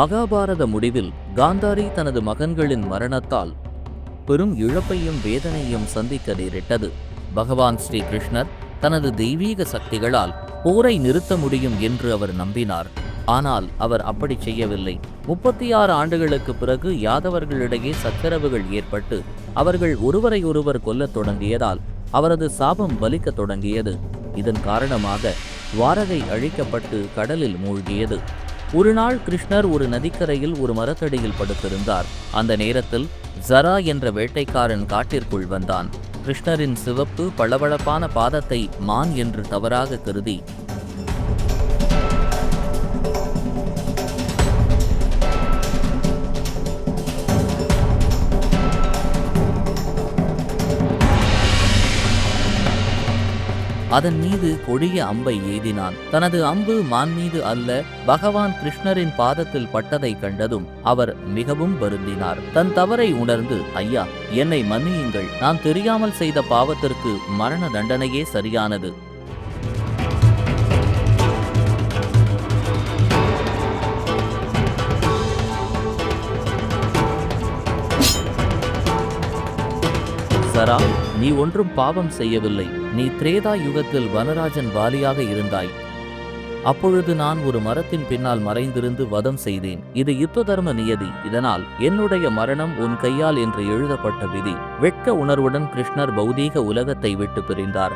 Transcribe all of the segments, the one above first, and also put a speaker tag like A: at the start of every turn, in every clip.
A: மகாபாரத முடிவில் காந்தாரி தனது மகன்களின் மரணத்தால் பெரும் இழப்பையும் வேதனையும் சந்திக்க நேரிட்டது. பகவான் ஸ்ரீ கிருஷ்ணர் தனது தெய்வீக சக்திகளால் போரை நிறுத்த முடியும் என்று அவர் நம்பினார். ஆனால் அவர் அப்படி செய்யவில்லை. முப்பத்தி ஆறு ஆண்டுகளுக்கு பிறகு யாதவர்களிடையே சச்சரவுகள் ஏற்பட்டு அவர்கள் ஒருவரை ஒருவர் கொல்லத் தொடங்கியதால் அவரது சாபம் பலிக்கத் தொடங்கியது. இதன் காரணமாக துவாரகை அழிக்கப்பட்டு கடலில் மூழ்கியது. ஒரு நாள் கிருஷ்ணர் ஒரு நதிக்கரையில் ஒரு மரத்தடியில் படுத்திருந்தார். அந்த நேரத்தில் ஜரா என்ற வேட்டைக்காரன் காட்டிற்குள் வந்தான். கிருஷ்ணரின் சிவப்பு பளபளப்பான பாதத்தை மான் என்று தவறாக கருதி அதன் மீது கொடிய அம்பை எய்தினான். தனது அம்பு மான் மீது அல்ல பகவான் கிருஷ்ணரின் பாதத்தில் பட்டதை கண்டதும் அவர் மிகவும் வருந்தினார். தன் தவறை உணர்ந்து ஐயா என்னை மன்னியுங்கள். நான் தெரியாமல் செய்த பாவத்திற்கு மரண தண்டனையே சரியானது. சரா நீ ஒன்றும் பாவம் செய்யவில்லை. நீ திரேதா யுகத்தில் வனராஜன் வாலியாக இருந்தாய். அப்பொழுது நான் ஒரு மரத்தின் பின்னால் மறைந்திருந்து வதம் செய்தேன். இது யுத்த தர்ம நியதி. இதனால் என்னுடைய மரணம் உன் கையால் என்று எழுதப்பட்ட விதி. வெட்க உணர்வுடன் கிருஷ்ணர் பௌதீக உலகத்தை விட்டு பிரிந்தார்.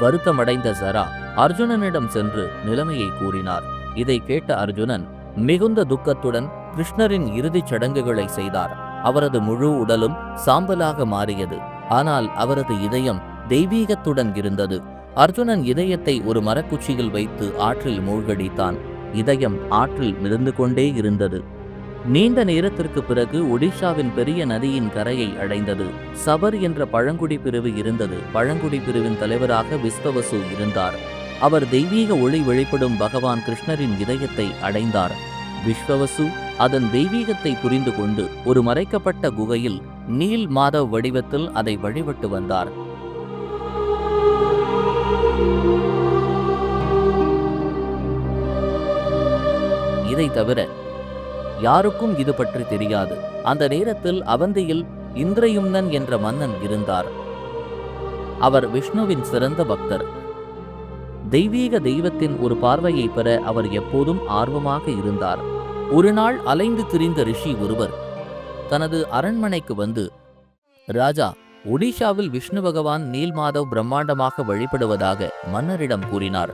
A: வருத்தமடைந்த சரா அர்ஜுனனிடம் சென்று நிலைமையை கூறினார். இதை கேட்ட அர்ஜுனன் மிகுந்த துக்கத்துடன் கிருஷ்ணரின் இறுதிச் சடங்குகளை செய்தார். அவரது முழு உடலும் சாம்பலாக மாறியது. ஆனால் அவரது இதயம் தெய்வீகத்துடன் இருந்தது. அர்ஜுனன் இதயத்தை ஒரு மரக்குச்சியில் வைத்து ஆற்றில் மூழ்கடித்தான். இதயம் ஆற்றில் மிதந்து கொண்டே இருந்தது. நீண்ட நேரத்திற்கு பிறகு ஒடிஷாவின் பெரிய நதியின் கரையை அடைந்தது. சபர் என்ற பழங்குடி பிரிவு இருந்தது. பழங்குடி பிரிவின் தலைவராக விஸ்வவசு இருந்தார். அவர் தெய்வீக ஒளி வெளிப்படும் பகவான் கிருஷ்ணரின் இதயத்தை அடைந்தார். விஸ்வவசு அதன் தெய்வீகத்தை புரிந்து கொண்டு ஒரு மறைக்கப்பட்ட குகையில் நீல் மாதவ் வடிவத்தில் அதை வழிபட்டு வந்தார். இதை தவிர யாருக்கும் இது பற்றி தெரியாது. அந்த நேரத்தில் அவந்தியில் இந்திரயும்னன் என்ற மன்னன் இருந்தார். அவர் விஷ்ணுவின் சிறந்த பக்தர். தெய்வீக தெய்வத்தின் ஒரு பார்வையை பெற அவர் எப்போதும் ஆர்வமாக இருந்தார். ஒரு நாள் அலைந்து திரிந்த ரிஷி ஒருவர் தனது அரண்மனைக்கு வந்து ராஜா ஒடிஷாவில் விஷ்ணு பகவான் நீல் மாதவ் பிரம்மாண்டமாக வழிபடுவதாக மன்னரிடம் கூறினார்.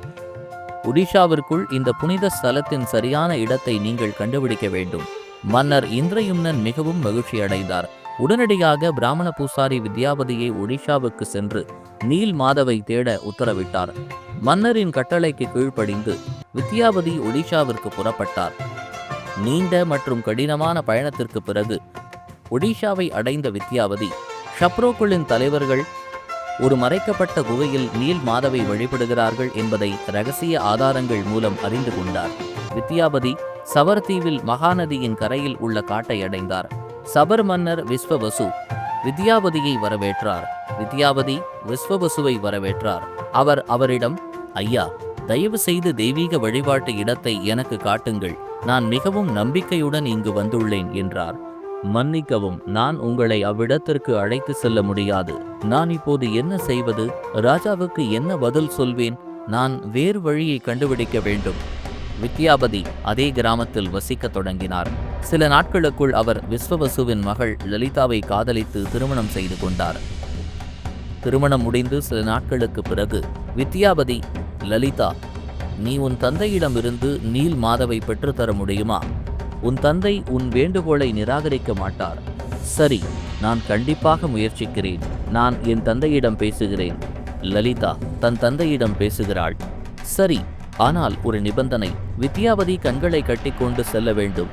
A: ஒடிஷாவிற்குள் இந்த புனித ஸ்தலத்தின் சரியான இடத்தை நீங்கள் கண்டுபிடிக்க வேண்டும். மன்னர் இந்திரயும்னன் மிகவும் மகிழ்ச்சி அடைந்தார் உடனடியாக பிராமண பூசாரி வித்யாபதியை ஒடிஷாவுக்கு சென்று நீல் மாதவை தேட உத்தரவிட்டார். மன்னரின் கட்டளைக்கு கீழ்ப்படிந்து வித்யாபதி ஒடிஷாவிற்கு புறப்பட்டார். நீண்ட மற்றும் கடினமான பயணத்திற்கு பிறகு ஒடிஷாவை அடைந்த வித்யாவதி ஷப்ரோக்குளின் தலைவர்கள் ஒரு மறைக்கப்பட்ட குகையில் நீல் மாதவை வழிபடுகிறார்கள் என்பதை ரகசிய ஆதாரங்கள் மூலம் அறிந்து கொண்டார். வித்யாபதி சவர்தீவில் மகாநதியின் கரையில் உள்ள காட்டை அடைந்தார். சபர் மன்னர் விஸ்வவசு வித்யாபதியை வரவேற்றார். வித்யாபதி விஸ்வவசுவை வரவேற்றார். அவர் அவரிடம் ஐயா தயவு செய்து தெய்வீக வழிபாட்டு இடத்தை எனக்கு காட்டுங்கள். நான் மிகவும் நம்பிக்கையுடன் இங்கு வந்துள்ளேன் என்றார். மன்னிக்கவும் நான் உங்களை அவ்விடத்திற்கு அழைத்து செல்ல முடியாது. நான் இப்போது என்ன செய்வது? ராஜாவுக்கு என்ன பதில் சொல்வேன்? நான் வேறு வழியை கண்டுபிடிக்க வேண்டும். வித்யாபதி அதே கிராமத்தில் வசிக்கத் தொடங்கினார். சில நாட்களுக்குள் அவர் விஸ்வவசுவின் மகள் லலிதாவை காதலித்து திருமணம் செய்து கொண்டார். திருமணம் முடிந்து சில நாட்களுக்கு பிறகு வித்யாபதி லலிதா நீ உன் தந்தையிடமிருந்து நீல் மாதவை பெற்றுத்தர முடியுமா? உன் தந்தை உன் வேண்டுகோளை நிராகரிக்க மாட்டார். சரி நான் கண்டிப்பாக முயற்சிக்கிறேன். நான் என் தந்தையிடம் பேசுகிறேன். லலிதா தன் தந்தையிடம் பேசுகிறாள். சரி ஆனால் ஒரு நிபந்தனை. வித்யாபதி கண்களை கட்டிக்கொண்டு செல்ல வேண்டும்.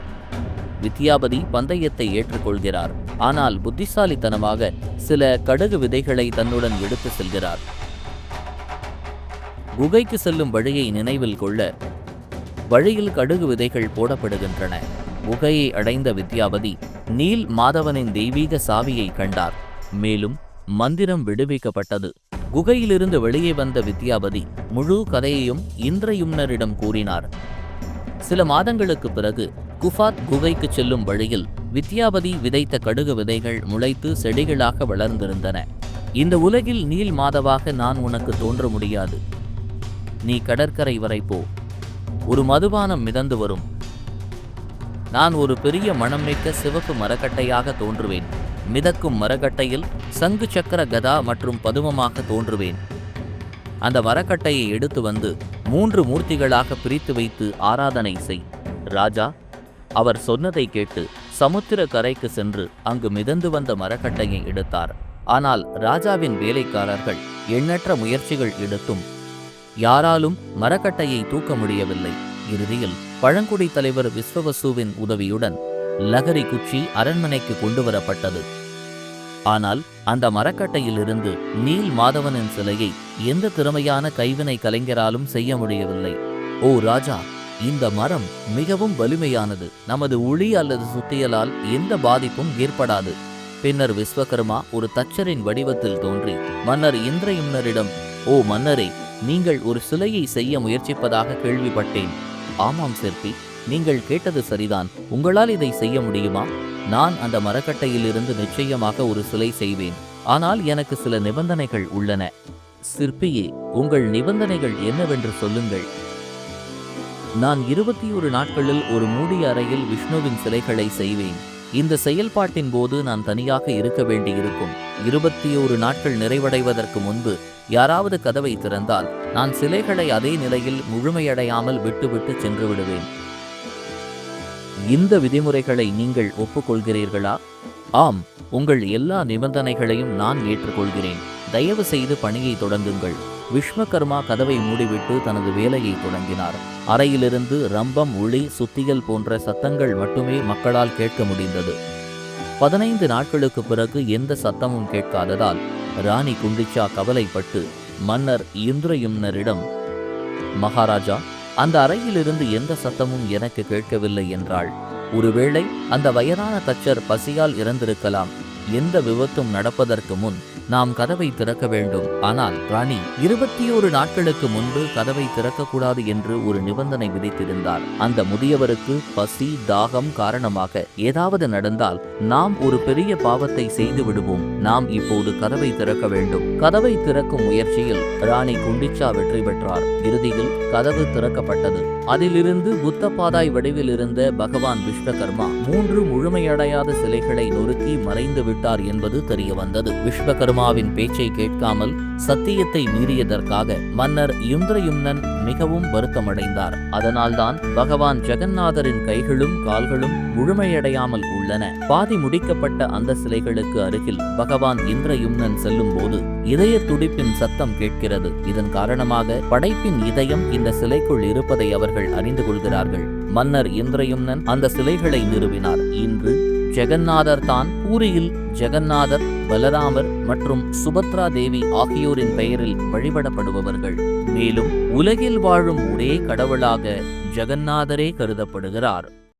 A: வித்யாபதி பந்தயத்தை ஏற்றுக்கொள்கிறார். ஆனால் புத்திசாலித்தனமாக சில கடுகு விதைகளை தன்னுடன் எடுத்து செல்கிறார். குகைக்கு செல்லும் வழியை நினைவில் கொள்ள வழியில் கடுகு விதைகள் போடப்படுகின்றன. குகையை அடைந்த வித்யாபதி நீல் மாதவனின் தெய்வீக சாவியை கண்டார். மேலும் மந்திரம் விடுவிக்கப்பட்டது. குகையிலிருந்து வெளியே வந்த வித்யாபதி முழு கதையையும் இந்திரயும்னரிடம் கூறினார். சில மாதங்களுக்கு பிறகு குஃபாத் குகைக்கு செல்லும் வழியில் வித்யாபதி விதைத்த கடுகு விதைகள் முளைத்து செடிகளாக வளர்ந்திருந்தன. இந்த உலகில் நீல் மாதவாக நான் உனக்கு தோன்ற முடியாது. நீ கடற்கரை வரை போ. ஒரு மதுபானம் மிதந்து வரும். நான் ஒரு பெரிய மணம்மிக்க சிவப்பு மரக்கட்டையாக தோன்றுவேன். மிதக்கும் மரக்கட்டையில் சங்கு சக்கர கதா மற்றும் பதுமமாக தோன்றுவேன். அந்த மரக்கட்டையை எடுத்து வந்து மூன்று மூர்த்திகளாக பிரித்து வைத்து ஆராதனை செய். ராஜா அவர் சொன்னதை கேட்டு சமுத்திர கரைக்கு சென்று அங்கு மிதந்து வந்த மரக்கட்டையை எடுத்தார். ஆனால் ராஜாவின் வேலைக்காரர்கள் எண்ணற்ற முயற்சிகள் எடுத்தும் யாராலும் மரக்கட்டையை தூக்க முடியவில்லை. இறுதியில் பழங்குடி தலைவர் விஸ்வவசுவின் உதவியுடன் லகரி குச்சி அரண்மனைக்கு கொண்டு வரப்பட்டது ஆனால் அந்த மரக்கட்டையிலிருந்து நீல் மாதவனின் சிலையை எந்த திறமையான கைவினை கலைஞராலும் செய்ய முடியவில்லை. ஓ ராஜா இந்த மரம் மிகவும் வலிமையானது. நமது உளி அல்லது சுத்தியலால் எந்த பாதிப்பும் ஏற்படாது. பின்னர் விஸ்வகர்மா ஒரு தச்சரின் வடிவத்தில் தோன்றி மன்னர் இந்திரயும்னரிடம் ஓ மன்னரே நீங்கள் ஒரு சிலையை செய்ய முயற்சிப்பதாக கேள்விப்பட்டேன். ஆமாம் சிற்பி நீங்கள் கேட்டது சரிதான். உங்களால் இதை செய்ய முடியுமா? நான் அந்த மரக்கட்டையிலிருந்து நிச்சயமாக ஒரு சிலை செய்வேன். ஆனால் எனக்கு சில நிபந்தனைகள் உள்ளன. சிற்பியே உங்கள் நிபந்தனைகள் என்னவென்று சொல்லுங்கள். நான் இருபத்தி ஒரு நாட்களில் ஒரு மூடிய அறையில் விஷ்ணுவின் சிலைகளை செய்வேன். இந்த செயல்பாட்டின் போது நான் தனியாக இருக்க வேண்டியிருக்கும். இருபத்தி ஒரு நாட்கள் நிறைவடைவதற்கு முன்பு யாராவது கதவை திறந்தால் நான் சிலைகளை அதே நிலையில் முழுமையடையாமல் விட்டுவிட்டு சென்று விடுவேன் இந்த விதிமுறைகளை நீங்கள் ஒப்புக்கொள்கிறீர்களா? ஆம் உங்கள் எல்லா நிபந்தனைகளையும் நான் ஏற்றுக்கொள்கிறேன். தயவு செய்து பணியை தொடங்குங்கள். விஸ்வகர்மா கதவை மூடிவிட்டு தனது வேலையை தொடங்கினார். அறையிலிருந்து ரம்பம் ஒளி சுத்தியல் போன்ற சத்தங்கள் மட்டுமே மக்களால் கேட்க முடிந்தது. பதினைந்து நாட்களுக்கு பிறகு எந்த சத்தமும் கேட்காததால் ராணி குண்டிச்சா கவலைப்பட்டு மன்னர் இந்திரயும்னரிடம் மகாராஜா அந்த அறையிலிருந்து எந்த சத்தமும் எனக்கு கேட்கவில்லை என்றாள். ஒருவேளை அந்த வயதான தச்சர் பசியால் இறந்திருக்கலாம். எந்த விபத்தும் நடப்பதற்கு முன் நாம் கதவை திறக்க வேண்டும். ஆனால் ராணி இருபத்தி ஒரு நாட்களுக்கு முன்பு கதவை திறக்கக்கூடாது என்று ஒரு நிபந்தனை விதித்திருந்தார். அந்த முதியவருக்கு பசி தாகம் காரணமாக ஏதாவது நடந்தால் நாம் ஒரு பெரிய பாவத்தை செய்து விடுவோம். நாம் இப்போது கதவை திறக்க வேண்டும். கதவை திறக்கும் முயற்சியில் ராணி குண்டிச்சா வெற்றி பெற்றார். இறுதியில் கதவு திறக்கப்பட்டது. அதிலிருந்து புத்தபாதாய் வடிவில் இருந்த பகவான் விஸ்வகர்மா மூன்று முழுமையடையாத சிலைகளை நொறுக்கி மறைந்து விட்டார் என்பது தெரிய வந்தது விஸ்வகர்மாவின் பேச்சை கேட்காமல் சத்தியத்தை மீறியதற்காக மன்னர் யுந்திரயும்னன் மிகவும் வருத்தமடைந்தார். அதனால்தான் பகவான் ஜெகநாதரின் கைகளும் கால்களும் முழுமையடையாமல் உள்ளன. பாதி முடிக்கப்பட்ட அந்த சிலைகளுக்கு அருகில் பகவான் இந்திரயும்னன் செல்லும் போது இதய துடிப்பின் சத்தம் கேட்கிறது. இதன் காரணமாக படைப்பின் இதயம் இந்த சிலைக்குள் இருப்பதை அவர்கள் அறிந்து கொள்கிறார்கள். மன்னர் இந்திரயும்னன் அந்த சிலைகளை நிறுவினார். இன்று ஜெகநாதர் தான் பூரியில் ஜெகநாதர் பலராமர் மற்றும் சுபத்ரா தேவி ஆகியோரின் பெயரில் வழிபடப்படுபவர்கள். மேலும் உலகில் வாழும் ஒரே கடவுளாக ஜெகநாதரே கருதப்படுகிறார்.